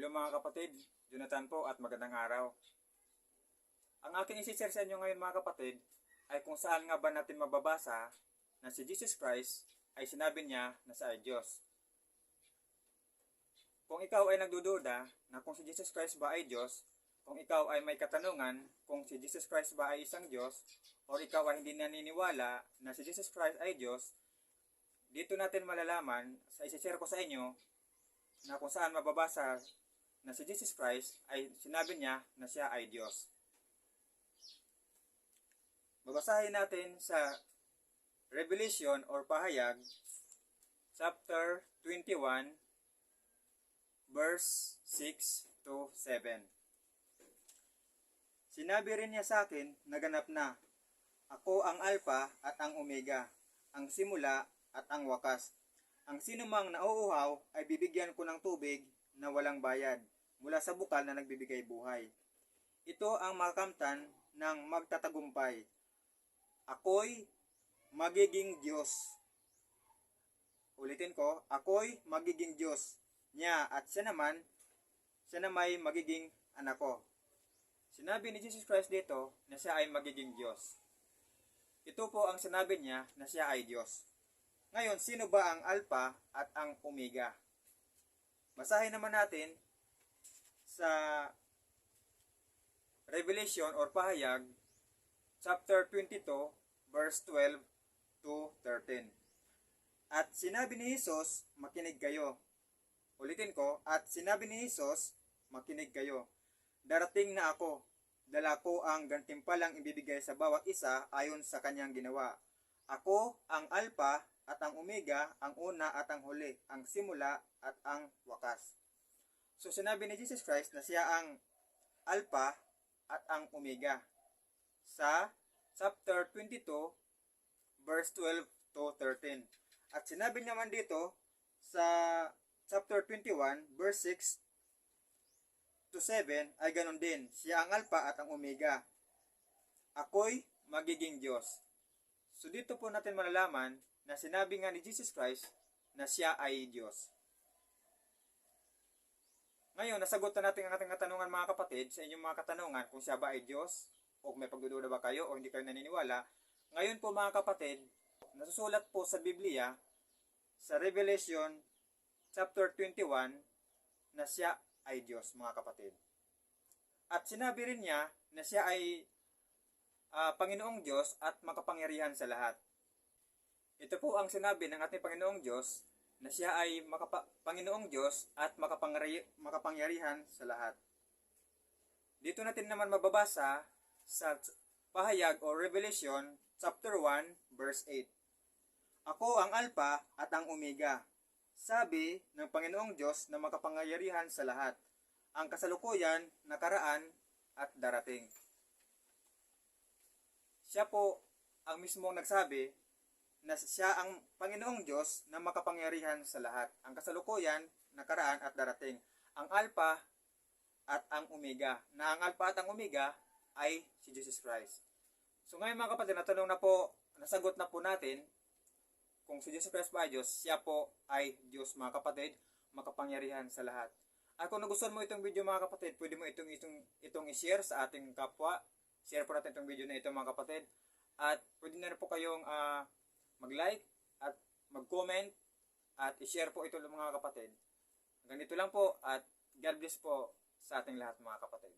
Hello mga kapatid, Jonathan po at magandang araw. Ang aking isi-share sa inyo ngayon mga kapatid ay kung saan nga ba natin mababasa na si Jesus Christ ay sinabi niya na sa Diyos. Kung ikaw ay nagdududa na kung si Jesus Christ ba ay Diyos, kung ikaw ay may katanungan kung si Jesus Christ ba ay isang Diyos, o ikaw ay hindi naniniwala na si Jesus Christ ay Diyos, dito natin malalaman sa isi-share ko sa inyo na kung saan mababasa na si Jesus Christ ay sinabi niya na siya ay Diyos. Babasahin natin sa Revelation or Pahayag chapter 21 verse 6 to 7. Sinabi rin niya sa akin, naganap na, ako ang Alpha at ang Omega, ang simula at ang wakas. Ang sinumang nauuhaw ay bibigyan ko ng tubig na walang bayad mula sa bukal na nagbibigay buhay. Ito ang makamtan ng magtatagumpay. Ako'y magiging Diyos. Ulitin ko, ako'y magiging Diyos niya at siya naman, siya na may magiging anak ko. Sinabi ni Jesus Christ dito na siya ay magiging Diyos. Ito po ang sinabi niya na siya ay Diyos. Ngayon, sino ba ang Alpha at ang Omega? Basahin naman natin sa Revelation or Pahayag, chapter 22, verse 12 to 13. At sinabi ni Jesus, makinig kayo. Ulitin ko, at sinabi ni Jesus, makinig kayo. Darating na ako, dala ko ang gantimpalang ibibigay sa bawat isa ayon sa kanyang ginawa. Ako ang Alpha at ang Omega, ang una at ang huli, ang simula at ang wakas. So sinabi ni Jesus Christ na siya ang Alpha at ang Omega. Sa chapter 22, verse 12 to 13. At sinabi naman dito sa chapter 21, verse 6 to 7 ay ganun din. Siya ang Alpha at ang Omega. Ako'y magiging Diyos. So dito po natin malalaman na sinabi nga ni Jesus Christ na siya ay Diyos. Ngayon, nasagot na natin ang ating katanungan mga kapatid sa inyong mga katanungan kung siya ba ay Diyos o may pagdududa ba kayo o hindi kayo naniniwala. Ngayon po mga kapatid, nasusulat po sa Biblia sa Revelation chapter 21 na siya ay Diyos mga kapatid. At sinabi rin niya na siya ay ah, Panginoong Diyos at makapangyarihan sa lahat. Ito po ang sinabi ng ating Panginoong Diyos na siya ay makapa- Panginoong Diyos at makapangari- makapangyarihan sa lahat. Dito natin naman mababasa sa Pahayag o Revelation chapter 1 verse 8. Ako ang Alpha at ang Omega. Sabi ng Panginoong Diyos na makapangyarihan sa lahat. Ang kasalukuyan, nakaraan at darating. Siya po ang mismong nagsabi na siya ang Panginoong Diyos na makapangyarihan sa lahat. Ang kasalukuyan, nakaraan at darating. Ang Alpha at ang Omega. Na ang Alpha at ang Omega ay si Jesus Christ. So ngayon mga kapatid, natanong na po, nasagot na po natin kung si Jesus Christ ba ay Diyos, siya po ay Diyos mga kapatid, makapangyarihan sa lahat. At kung nagustuhan mo itong video mga kapatid, pwede mo itong, itong, itong i-share sa ating kapwa. Share po natin itong video na ito mga kapatid. At pwede na rin po kayong ah, mag-like at mag-comment at i-share po ito mga kapatid. Hanggang dito lang po at God bless po sa ating lahat mga kapatid.